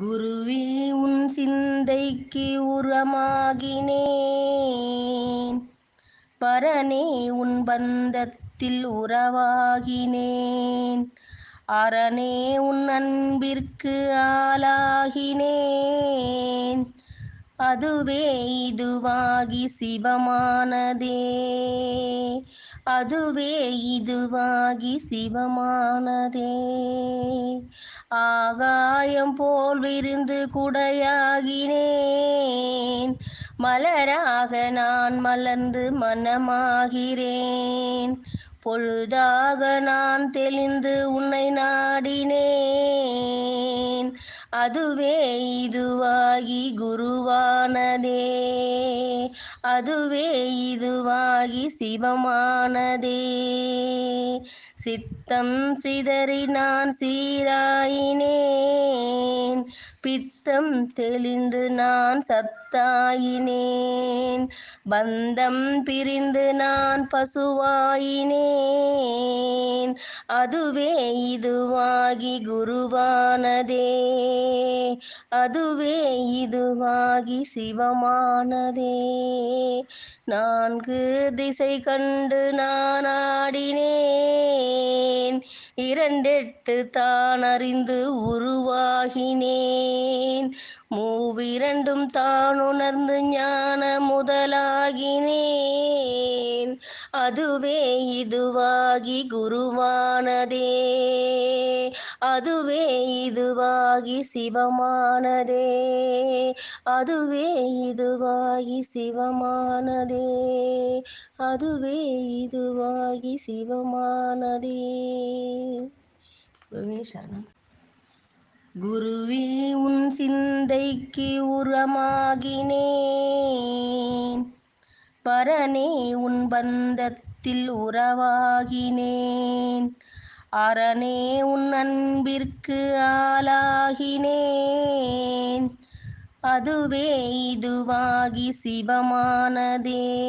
குருவே உன் சிந்தைக்கு உரமாகினேன். பரனே உன் பந்தத்தில் உறவாகினேன். அரணே உன் அன்பிற்கு ஆளாகினேன். அதுவே இதுவாகி சிவமானதே. அதுவே இதுவாகி சிவமானதே. ஆகாயம் போல் விருந்து குடையாகினேன். மலராக நான் மலர்ந்து மனமாகிறேன். பொழுதாக நான் தெளிந்து உன்னை நாடினேன். அதுவே இதுவாகி குருவானதே. அதுவே இதுவாகி சிவமானதே. சித்தம் சிதறி நான் சீராயினேன். பித்தம் தெளிந்து நான் சத்தாயினேன். பந்தம் பிரிந்து நான் பசுவாயினேன். அதுவே இதுவாகி குருவானதே. அதுவே இதுவாகி சிவமானதே. நான்கு திசை கண்டு நான் ஆடினேன். இரண்டெட்டு தான் அறிந்து உருவாகினேன். மூவிரண்டும் தான் உணர்ந்து ஞான முதலாகினேன். அதுவே இதுவாகி குருவானதே. அதுவே இதுவாகி சிவமானதே. அதுவே இதுவாகி சிவமானதே. அதுவே இதுவாகி சிவமானதே. குருவே சரணம். குருவே உன் சிந்தைக்கு உரமாகினேன். பரனே உன் பந்தத்தில் உறவாகினேன். அரணே உன் அன்பிற்கு ஆளாகினேன். அதுவே இதுவாகி சிவமானதே.